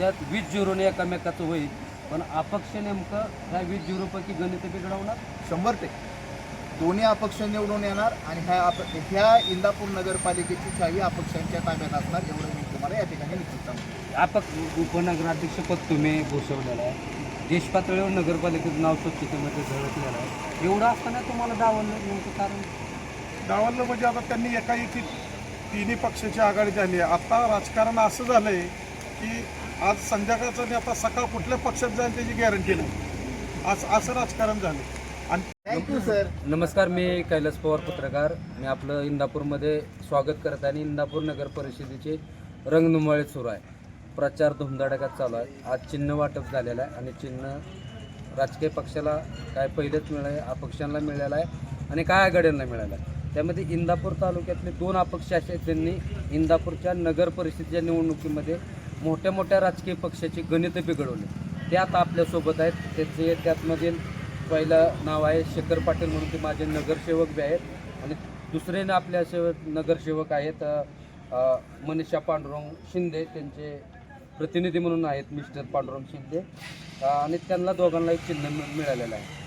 त्यात वीस झिरोने एकामेकाचं होईल. पण अपक्ष नेमकं ह्या वीस झिरोपैकी गणित बिघडवणार? शंभर टक्के. दोन्ही अपक्ष निवडून येणार आणि ह्या अप ह्या इंदापूर नगरपालिकेची चावी अपक्षांच्या ताब्यात असणार एवढं मी तुम्हाला या ठिकाणी निश्चित सांगतो. अपक्ष उपनगराध्यक्षपद तुम्ही घोषवलेलं आहे. देश पातळीवर नगरपालिकेचं नाव स्वच्छतेमध्ये झळकलेलं आहे. एवढं असताना तुम्हाला डावललं नेमकं कारण? डावललं म्हणजे आता त्यांनी एकाएकी तिन्ही पक्षाची आघाडी झाली आहे. आता राजकारण असं झालंय की आज संध्याकाळचं आणि आता सकाळ कुठल्या पक्षात जाईल त्याची गॅरंटी नाही. आज असं राजकारण झालं. आणि थँक्यू सर नमस्कार मी कैलास पवार पत्रकार. मी आपलं इंदापूरमध्ये स्वागत करत आहे आणि इंदापूर नगर परिषदेचे रंगनुमाळी सुरू आहे. प्रचार धुमधडाक्यात चालू आहे. आज चिन्ह वाटप झालेलं आहे आणि चिन्ह राजकीय पक्षाला काय पहिलेच मिळालं आहे अपक्षांना मिळालं आहे आणि काय आघाड्यांना मिळालं आहे. त्यामध्ये इंदापूर तालुक्यातले दोन अपक्ष असे आहेत ज्यांनी इंदापूरच्या नगर परिषदेच्या निवडणुकीमध्ये मोठ्या मोठ्या राजकीय पक्षाची गणित बिघडवले. ते आता आपल्यासोबत आहेत. त्याचे त्यातमधील पहिलं नाव आहे शेखर पाटील म्हणून ते माझे नगरसेवक बी आहेत. आणि दुसरे ना आपले असे नगरसेवक आहेत मनीषा पांडुरंग शिंदे. त्यांचे प्रतिनिधी म्हणून आहेत मिस्टर पांडुरंग शिंदे. आणि त्यांना दोघांना एक चिन्ह मिळालेलं आहे.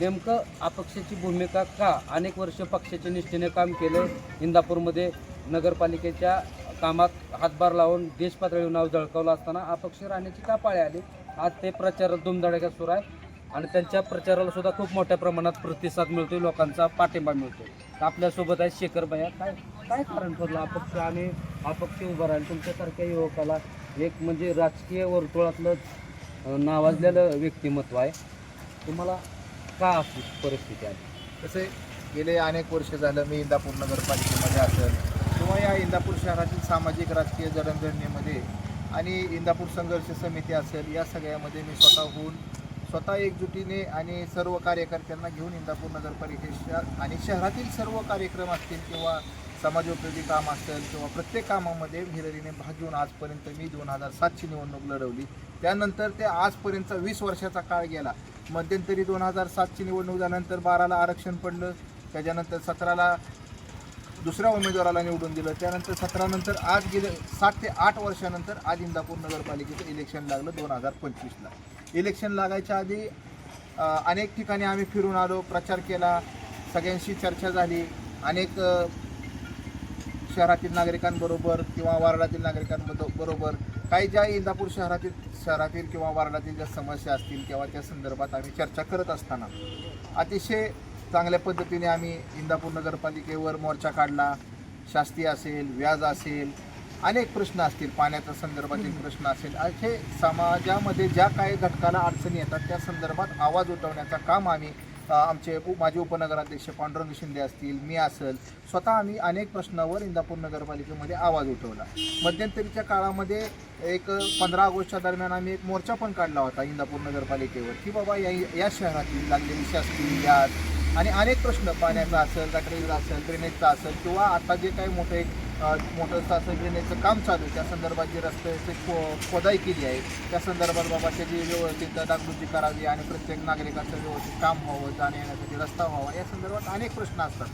नेमकं अपक्षाची भूमिका का? अनेक वर्ष पक्षाच्या निष्ठेने काम केलं. इंदापूरमध्ये नगरपालिकेच्या कामात हातभार लावून देश पातळीवर नाव झळकावलं असताना अपक्ष राहण्याची का पाळी आली? आज ते प्रचार धुमधडाक्यात सुरू आहे आणि त्यांच्या प्रचाराला सुद्धा खूप मोठ्या प्रमाणात प्रतिसाद मिळतो लोकांचा पाठिंबा मिळतो तर आपल्यासोबत आहे शेखर भैया. काय काय कारण ठरलं अपक्ष आणि अपक्ष उभं राहील? तुमच्यासारख्या युवकाला एक म्हणजे राजकीय वर्तुळातलं नावाजलेलं व्यक्तिमत्व आहे. तुम्हाला का अशी परिस्थिती आली? तसे गेले अनेक वर्ष झालं मी इंदापूर नगरपालिकेमध्ये असेल किंवा या इंदापूर शहरातील सामाजिक राजकीय जडणघडणीमध्ये आणि इंदापूर संघर्ष समिती असेल या सगळ्यामध्ये मी स्वतःहून स्वतः एकजुटीने आणि सर्व कार्यकर्त्यांना घेऊन इंदापूर नगरपालिकेच्या आणि शहरातील सर्व कार्यक्रम असतील किंवा समाजोपयोगी काम असेल किंवा प्रत्येक कामामध्ये हिररीने भाग घेऊन आजपर्यंत मी दोन हजार सातची निवडणूक लढवली. त्यानंतर ते आजपर्यंत वीस वर्षाचा काळ गेला. मध्यंतरी दोन हजार सातची निवडणूक झाल्यानंतर बाराला आरक्षण पडलं. त्याच्यानंतर सतराला दुसऱ्या उमेदवाराला निवडून दिलं. त्यानंतर सतरानंतर आज गेलं सात ते आठ वर्षानंतर आज इंदापूर नगरपालिकेचं इलेक्शन लागलं दोन हजार पंचवीसला. इलेक्शन लागायच्या आधी अनेक ठिकाणी आम्ही फिरून आलो प्रचार केला सगळ्यांशी चर्चा झाली. अनेक शहरातील नागरिकांबरोबर किंवा वार्डातील नागरिकांबरोबर काही ज्या इंदापूर शहरातील शहरातील किंवा वार्डातील ज्या समस्या असतील किंवा त्या संदर्भात आम्ही चर्चा करत असताना अतिशय चांगल्या पद्धतीने आम्ही इंदापूर नगरपालिकेवर मोर्चा काढला. शास्ती असेल व्याज असेल अनेक प्रश्न असतील. पाण्याच्या संदर्भातील प्रश्न असेल. असे समाजामध्ये ज्या काही घटकाला अडचणी येतात त्या संदर्भात आवाज उठवण्याचं काम आम्ही आमचे माजी उपनगराध्यक्ष पांडुरंग शिंदे असतील मी असेल स्वतः आम्ही अनेक प्रश्नावर इंदापूर नगरपालिकेमध्ये आवाज उठवला. मध्यंतरीच्या काळामध्ये एक पंधरा ऑगस्टच्या दरम्यान आम्ही एक मोर्चा पण काढला होता इंदापूर नगरपालिकेवर की बाबा या या शहरातील लागलेली शासकीय याद आणि अनेक प्रश्न पाण्याचा असेल गटरीचा असेल ड्रेनेजचा असेल किंवा आता जे काही मोठे एक मोठं असं ड्रेनेजचं काम चालू आहे त्या संदर्भात जे रस्त्याची खो खोदाई केली आहे त्या संदर्भात बाबाच्या जी व्यवस्थित डागडुजी करावी आणि प्रत्येक नागरिकाचं व्यवस्थित काम व्हावं जाण्या येण्यासाठी रस्ता व्हावा या संदर्भात अनेक प्रश्न असतात.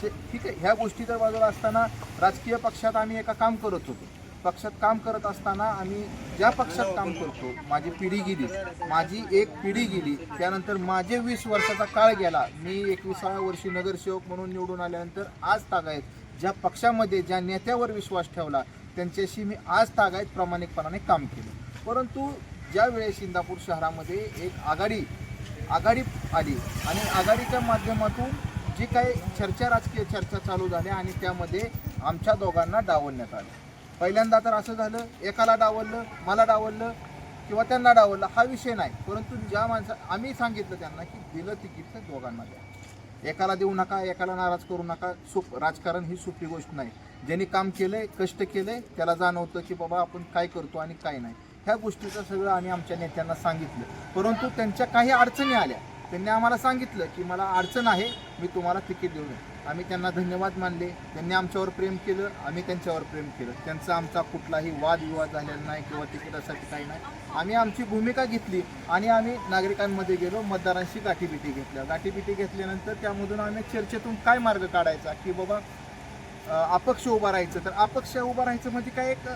शे- ठीक आहे ह्या गोष्टी तर बाजूला असताना राजकीय पक्षात आम्ही एका काम करत होतो. पक्षात काम करत असताना आम्ही ज्या पक्षात काम करतो माझी पिढी गेली माझी एक पिढी गेली त्यानंतर माझे वीस वर्षाचा काळ गेला मी एकविसाव्या वर्षी नगरसेवक म्हणून निवडून आल्यानंतर आज तागायत ज्या पक्षामध्ये ज्या नेत्यावर विश्वास ठेवला त्यांच्याशी मी आज तागायत प्रामाणिकपणाने काम केलं. परंतु ज्या वेळेस इंदापूर शहरामध्ये एक आघाडी आघाडी आली आणि आघाडीच्या माध्यमातून जी काही चर्चा राजकीय चर्चा चालू झाल्या आणि त्यामध्ये आमच्या दोघांना डावलण्यात आलं. पहिल्यांदा तर असं झालं एकाला डावललं मला डावललं किंवा त्यांना डावललं हा विषय नाही. परंतु ज्या माणसा आम्ही सांगितलं त्यांना की दिलं तिकीट तर दोघांना द्या एकाला देऊ नका एकाला नाराज करू नका. सुप राजकारण ही सोपी गोष्ट नाही. ज्यांनी काम केलंय कष्ट केलंय त्याला जाणवतं की बाबा आपण काय करतो आणि काय नाही. ह्या गोष्टीचं सगळं आम्ही आमच्या नेत्यांना सांगितलं. परंतु त्यांच्या काही अडचणी आल्या. त्यांनी आम्हाला सांगितलं की मला अडचण आहे मी तुम्हाला तिकीट देऊ नये आम्ही त्यांना धन्यवाद मानले. त्यांनी आमच्यावर प्रेम केलं आम्ही त्यांच्यावर प्रेम केलं. त्यांचा आमचा कुठलाही वादविवाद झालेला नाही किंवा तिकिटासाठी काही नाही. आम्ही आमची भूमिका घेतली आणि आम्ही नागरिकांमध्ये गेलो मतदारांशी गाठीबिटी घेतल्या. गाठीबिटी घेतल्यानंतर त्यामधून आम्ही चर्चेतून काय मार्ग काढायचा की बाबा अपक्ष उभा राहायचं. तर अपक्ष उभा राहायचं म्हणजे काय? एक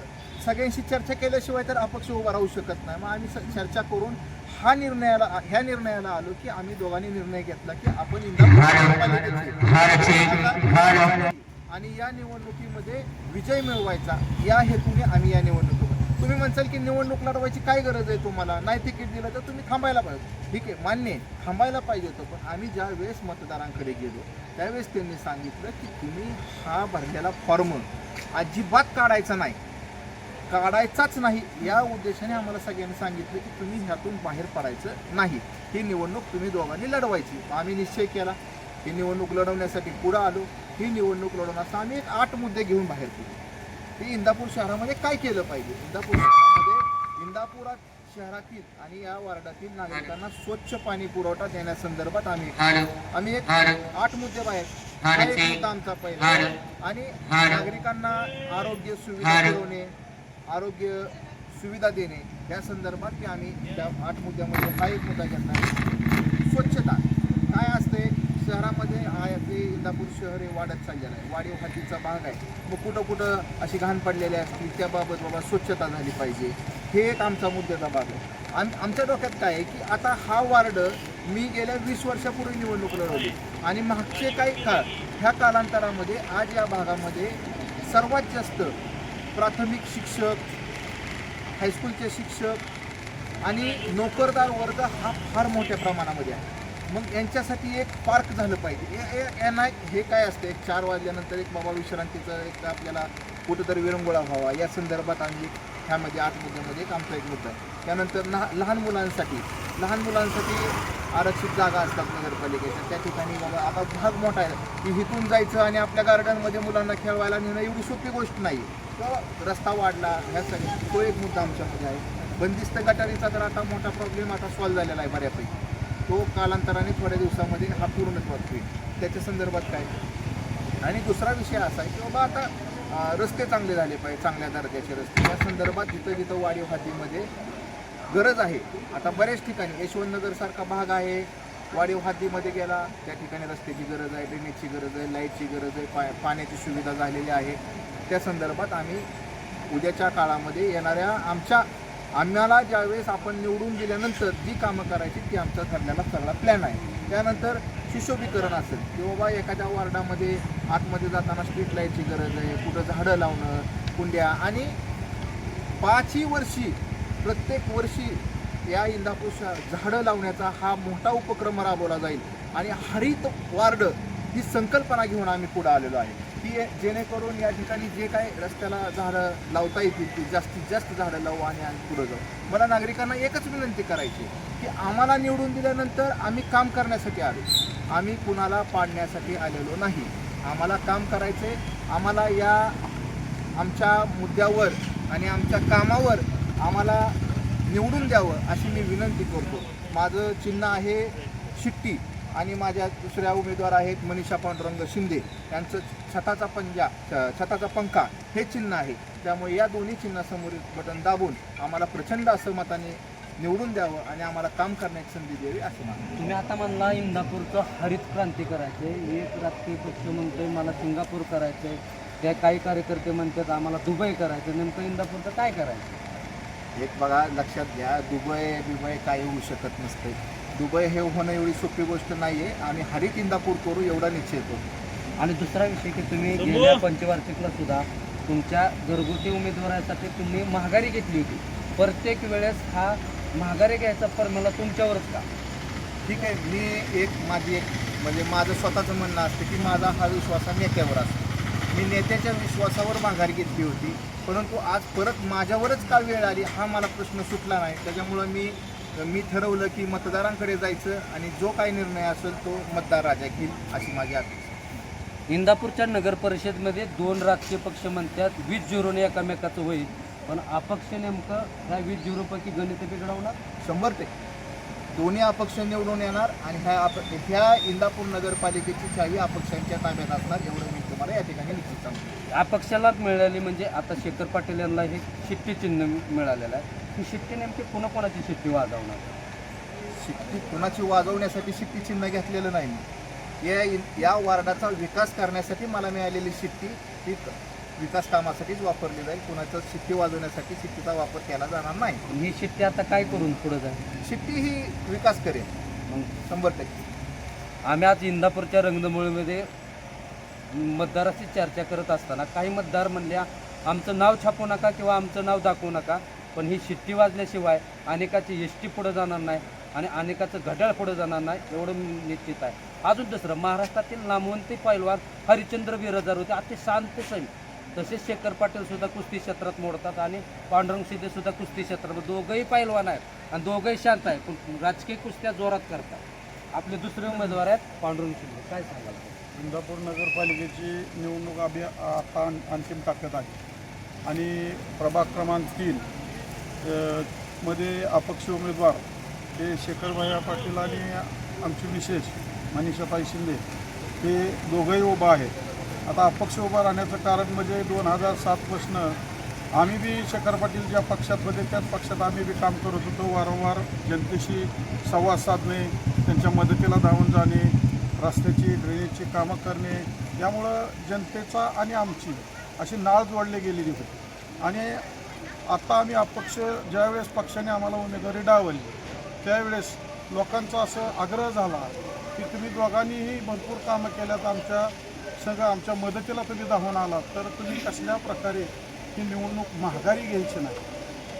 सगळ्यांशी चर्चा केल्याशिवाय तर अपक्ष उभा राहू शकत नाही. मग आम्ही चर्चा करून हा निर्णयाला ह्या निर्णयाला आलो की आम्ही दोघांनी निर्णय घेतला की आपण आणि या निवडणुकीमध्ये विजय मिळवायचा या हेतूने आम्ही या निवडणुकीमध्ये तुम्ही म्हणसाल की निवडणूक लढवायची काय गरज आहे तुम्हाला? नाही तिकीट दिलं तर तुम्ही थांबायला पाहिजे. ठीक आहे मान्य थांबायला पाहिजे होतं पण आम्ही ज्या वेळेस मतदारांकडे गेलो त्यावेळेस त्यांनी सांगितलं की तुम्ही हा भरलेला फॉर्म अजिबात काढायचा नाही. काढायचाच नाही. या उद्देशाने आम्हाला सगळ्यांनी सांगितलं की तुम्ही ह्यातून बाहेर पडायचं नाही. ही निवडणूक तुम्ही दोघांनी लढवायची. आम्ही निश्चय केला. ही निवडणूक लढवण्यासाठी पुढं आलो. ही निवडणूक लढवण्याचा आम्ही एक आठ मुद्दे घेऊन बाहेर पडलो. की इंदापूर शहरामध्ये काय केलं पाहिजे? इंदापूर शहरामध्ये इंदापुरात शहरातील आणि या वार्डातील नागरिकांना स्वच्छ पाणी पुरवठा देण्यासंदर्भात आम्ही आम्ही एक आठ मुद्दे बाहेर. आमचा पहिला. आणि नागरिकांना आरोग्य सुविधा पुरवणे आरोग्य सुविधा देणे या संदर्भात मी आम्ही त्या आठ मुद्द्यामध्ये हा एक मुद्दा घेतला स्वच्छता. काय असते? शहरामध्ये हा ते इंदापूर शहर हे वाढत चाललेलं आहे. वाढीव हातीचा भाग आहे. मग कुठं कुठं अशी घाण पडलेली असतील त्याबाबत बाबा स्वच्छता झाली पाहिजे. हे एक आमचा मुद्द्याचा भाग आहे. आम आमच्या डोक्यात काय आहे की आता हा वार्ड मी गेल्या वीस वर्षापूर्वी निवडणूक लढवली आणि मागचे काही काळ ह्या कालांतरामध्ये आज या भागामध्ये सर्वात जास्त प्राथमिक शिक्षक हायस्कूलचे शिक्षक आणि नोकरदार वर्ग हा फार मोठ्या प्रमाणामध्ये आहे. मग यांच्यासाठी एक पार्क झालं पाहिजे. यांना हे काय असतं? एक चार वाजल्यानंतर एक बाबा विश्रांतीचं एक आपल्याला कुठंतरी विरंगुळा व्हावा. या संदर्भात आम्ही ह्यामध्ये आठ मुद्द्यामध्ये एक आमचा एक मुद्दा त्यानंतर ना लहान मुलांसाठी लहान मुलांसाठी आरक्षित जागा असतात नगरपालिकेच्या. त्या ठिकाणी बाबा आता भाग मोठा आहे. की इथून जायचं आणि आपल्या गार्डनमध्ये मुलांना खेळवायला नेणं एवढी सोपी गोष्ट नाही आहे रस्ता वाढला ह्या सगळ्या तो एक मुद्दा आमच्यामध्ये आहे. बंदिस्त गटारीचा तर आता मोठा प्रॉब्लेम आता सॉल्व्ह झालेला आहे बऱ्यापैकी. तो कालांतराने थोड्या दिवसामध्ये हा पूर्णत्वात होईल. त्याच्या संदर्भात काय? आणि दुसरा विषय असा आहे की बाबा आता रस्ते चांगले झाले पाहिजे चांगल्या दर्जाचे रस्ते. या संदर्भात जिथं जिथं वाढीव हातीमध्ये गरज आहे. आता बऱ्याच ठिकाणी यशवंतनगरसारखा भाग आहे. वाढीव हद्दीमध्ये गेला. त्या ठिकाणी रस्त्याची गरज आहे ड्रेनेजची गरज आहे लाईटची गरज आहे पा पाण्याची सुविधा झालेली आहे. त्या संदर्भात आम्ही उद्याच्या काळामध्ये येणाऱ्या आमच्या आम्हाला ज्यावेळेस आपण निवडून दिल्यानंतर जी कामं करायची ती आमचा ठरलेला सगळा प्लॅन आहे. त्यानंतर सुशोभीकरण असेल की बाबा एखाद्या वार्डामध्ये आतमध्ये जाताना स्ट्रीट लाईटची गरज आहे कुठं झाडं लावणं कुंड्या आणि पाचही वर्षी प्रत्येक वर्षी या इंदापूर शहर झाडं लावण्याचा हा मोठा उपक्रम राबवला जाईल. आणि हरित वार्ड ही संकल्पना घेऊन आम्ही पुढे आलेलो आहे. की जेणेकरून या ठिकाणी जे काय रस्त्याला झाडं लावता येतील ती जास्तीत जास्त झाडं लावू आणि आम्ही पुढे जाऊ. मला नागरिकांना एकच विनंती करायची की आम्हाला निवडून दिल्यानंतर आम्ही काम करण्यासाठी आलो. आम्ही कुणाला पाडण्यासाठी आलेलो नाही. आम्हाला काम करायचे आम्हाला या आमच्या मुद्द्यावर आणि आमच्या कामावर आम्हाला निवडून द्यावं अशी मी विनंती करतो. माझं चिन्ह आहे शिट्टी आणि माझ्या दुसऱ्या उमेदवार आहेत मनीषा पांडुरंग शिंदे. यांचं छताचा पंजा छताचा पंखा हे चिन्ह आहे. त्यामुळे या दोन्ही चिन्हासमोरील बटन दाबून आम्हाला प्रचंड असं मताने निवडून द्यावं आणि आम्हाला काम करण्याची संधी द्यावी असं मागतो तुम्ही आता म्हणला इंदापूरचं हरित क्रांती करायचे एक राजकीय पक्ष म्हणतोय मला सिंगापूर करायचं आहे त्या काही कार्यकर्ते म्हणतात आम्हाला दुबई करायचं नेमकं इंदापूरचं काय करायचं एक बघा लक्षात घ्या दुबई बिबई काही होऊ शकत नसते. दुबई हे होणं एवढी सोपी गोष्ट नाही आहे आम्ही हरित इंदापूर करू एवढा निश्चय करतो आणि दुसरा विषय की तुम्ही गेल्या पंचवार्षिकला सुद्धा तुमच्या घरगुती उमेदवारासाठी तुम्ही महागारी घेतली होती. प्रत्येक वेळेस हा महागारी घ्यायचा फॉर्म्युला तुमच्यावरच का? ठीक आहे मी एक माझी एक म्हणजे माझं स्वतःचं म्हणणं असतं की माझा हा विश्वास हा नेत्यावर असतो. मी नेत्याच्या विश्वासावर माघार घेतली होती. परंतु आज परत माझ्यावरच का वेळ आली हा मला प्रश्न सुटला नाही. त्याच्यामुळं मी मी ठरवलं की मतदारांकडे जायचं आणि जो काही निर्णय असेल तो मतदार राजा घेईल अशी माझी अपेक्षा इंदापूरच्या नगर परिषदमध्ये दोन राजकीय पक्ष म्हणतात वीस झिरोने एकामेकाचं होईल. पण अपक्ष नेमकं ह्या वीस झिरोपैकी गणित बिघडवणार? शंभर टक्के. दोन्ही अपक्ष निवडून येणार आणि ह्या अप ह्या इंदापूर नगरपालिकेची चावी अपक्षांच्या ताब्यात असणार एवढं या ठिकाणी निश्चित सांगतो. अपक्षाला मिळाली म्हणजे आता शेखर पाटील यांना हे शिट्टी चिन्ह मिळालेलं आहे. ही शिट्टी नेमकी पुन्हा कोणाची शिट्टी वाजवणार? शिट्टी कुणाची वाजवण्यासाठी शिट्टी चिन्ह घेतलेलं नाही मी. या या वार्डाचा विकास करण्यासाठी मला मिळालेली शिट्टी ही विकास कामासाठीच वापरली जाईल. कुणाचं शिट्टी वाजवण्यासाठी शिट्टीचा वापर केला जाणार नाही. ही शिट्टी आता काय करून पुढे जाईल? शिट्टी ही विकास करेल. मग? शंभर टक्के. आम्ही आज इंदापूरच्या रंगमूळमध्ये मतदाराची चर्चा करत असताना काही मतदार म्हणल्या आमचं नाव छापू नका किंवा आमचं नाव दाखवू नका पण ही शिट्टी वाजल्याशिवाय अनेकाची एस टी पुढं जाणार नाही आणि अनेकाचं घड्याळ पुढं जाणार नाही एवढं निश्चित आहे. अजून दुसरं महाराष्ट्रातील नामवंती पैलवान हरिश्चंद्र बिराजदार होते अति शांत सैन तसेच शेखर पाटील सुद्धा कुस्ती क्षेत्रात मोडतात आणि पांडुरंग शिंदे सुद्धा कुस्ती क्षेत्रात दोघंही पैलवान आहेत आणि दोघंही शांत आहेत पण राजकीय कुस्त्या जोरात करतात. आपले दुसरे उमेदवार आहेत पांडुरंग शिंदे. काय सांगाल? इंदापूर नगरपालिकेची निवडणूक अभि आता अं- अंतिम टप्प्यात आहे. आणि प्रभाग क्रमांक तीन मध्ये अपक्ष उमेदवार हे शेखरभाई पाटील आणि आमची विशेष मनीषाताई शिंदे हे दोघंही उभं आहेत आता अपक्ष उभा राहण्याचं कारण म्हणजे दोन हजार सातपासनं आम्ही बी शेखर पाटील ज्या पक्षात होते त्याच पक्षात आम्ही बी काम करत होतो. वारंवार जनतेशी संवाद साधणे त्यांच्या मदतीला धावून जाणे रस्त्याची ड्रेनेजची कामं करणे यामुळं जनतेचा आणि आमची अशी नाळ जोडली गेलेली होती. आणि आता आम्ही अपक्ष ज्यावेळेस पक्षाने आम्हाला उमेदवारी डावली त्यावेळेस लोकांचा असं आग्रह झाला की तुम्ही दोघांनीही भरपूर कामं केल्यात आमच्या सगळं आमच्या मदतीला तुम्ही धावून आलात तर तुम्ही कसल्या प्रकारे ही निवडणूक महागारी घ्यायची नाही.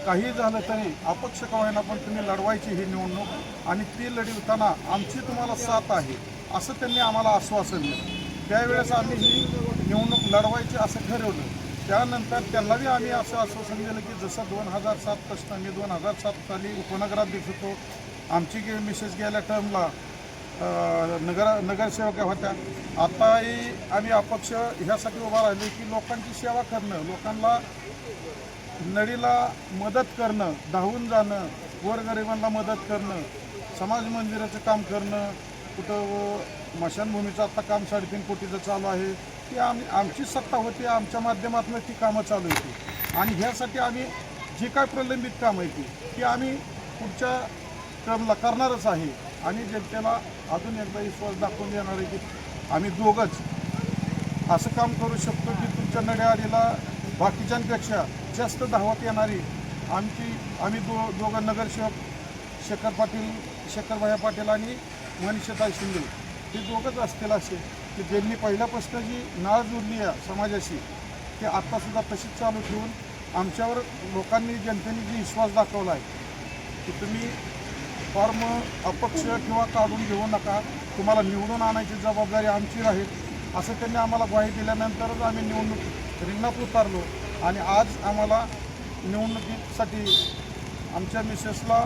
काही झालं तरी अपक्ष का होईना पण तुम्ही लढवायची ही निवडणूक आणि ती लढवताना आमची तुम्हाला साथ आहे. असं त्यांनी आम्हाला आश्वासन दिलं. त्यावेळेस आम्ही ही निवडणूक लढवायची असं ठरवलं. त्यानंतर त्यांनाही आम्ही असं आश्वासन दिलं की जसं दोन हजार सात प्रश्न आम्ही दोन हजार सात साली उपनगराध्यक्ष होतो आमची गे मिसेस गेल्या टर्मला नगर नगरसेवका होत्या. आताही आम्ही अपक्ष ह्यासाठी उभा राहिलो की लोकांची सेवा करणं लोकांना नडीला मदत करणं धावून जाणं गोरगरिबांना मदत करणं समाज मंदिराचं काम करणं कुठं मशानभूमीचं आत्ता काम साडेतीन कोटीचं चालू आहे. ती आम्ही आमची सत्ता होती आमच्या माध्यमातून ती कामं चालू होती. आणि ह्यासाठी आम्ही जी काय प्रलंबित कामं आहे ती ती आम्ही पुढच्या क्रमला करणारच आहे. आणि जनतेला अजून एकदा विश्वास दाखवून देणार आहे की आम्ही दोघंच असं काम करू शकतो की तुमच्या नड्याआडीला बाकीच्यांपेक्षा जास्त धावत येणारी आमची आम्ही दो दोघं नगरसेवक शेखर पाटील शेखरभाई पाटील आणि मनीषाताई शिंदे हे दोघंच असतील असे की ज्यांनी पहिल्यापासून जी नाळ जोडली आहे समाजाशी ते आत्तासुद्धा तशीच चालू ठेवून आमच्यावर लोकांनी जनतेने जी विश्वास दाखवला आहे की तुम्ही फॉर्म अपक्ष किंवा काढून घेऊ नका. तुम्हाला निवडून आणायची जबाबदारी आमची राहील असं त्यांनी आम्हाला ग्वाही दिल्यानंतरच आम्ही निवडणूक रिंगणात उतारलो. आणि आज आम्हाला निवडणुकीसाठी आमच्या मिसेसला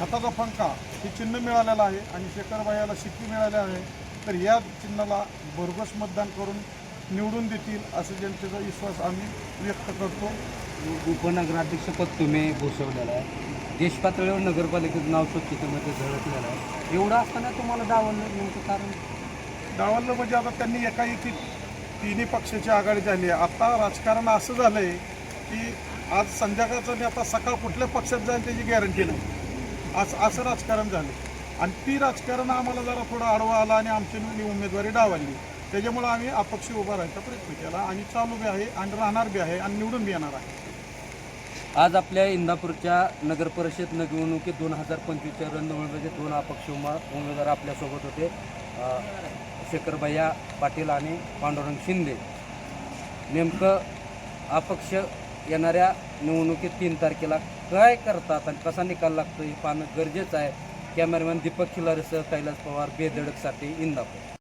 छताचा फंका हे चिन्ह मिळालेलं आहे आणि शेखरबाईला शिट्टी मिळाली आहे तर या चिन्हाला भरघोस मतदान करून निवडून देतील असं जनतेचा विश्वास आम्ही व्यक्त करतो. उपनगराध्यक्षपद तुम्ही घोषवलेलं आहे. देश पातळीवर नगरपालिकेचं नाव स्वच्छतेमध्ये झळकलेलं आहे. एवढं असताना तुम्हाला डावललं नेमकं कारण? डावललं म्हणजे आता त्यांनी एकाएकी तिन्ही पक्षाची आघाडी झाली आहे. आता राजकारण असं झालं आहे की आज संध्याकाळचं आणि आता सकाळ कुठल्या पक्षात जाईल त्याची गॅरंटी नाही. असं असं राजकारण झालं. आणि ती राजकारण आम्हाला जरा थोडं आडवा आला आणि आमची उमेदवारी डावाली त्याच्यामुळं आम्ही अपक्ष उभा राहायचा प्रयत्न केला आणि चालू बी आहे आणि राहणार बी आहे आणि निवडून बी येणार आहे. आज आपल्या इंदापूरच्या नगर परिषद निवडणुकीत दोन हजार पंचवीसच्या रणधवळमध्ये दोन अपक्ष उमा उमेदवार आपल्यासोबत होते. शेखरभैया पाटील आणि पांडुरंग शिंदे. नेमकं अपक्ष येणाऱ्या निवडणुकीत तीन तारखेला काय करतात आणि कसा निकाल लागतो हे पाहणं गरजेचं आहे. कॅमेरामॅन दीपक खिलारेसह कैलास पवार बेधडकसाठी इंदापूर.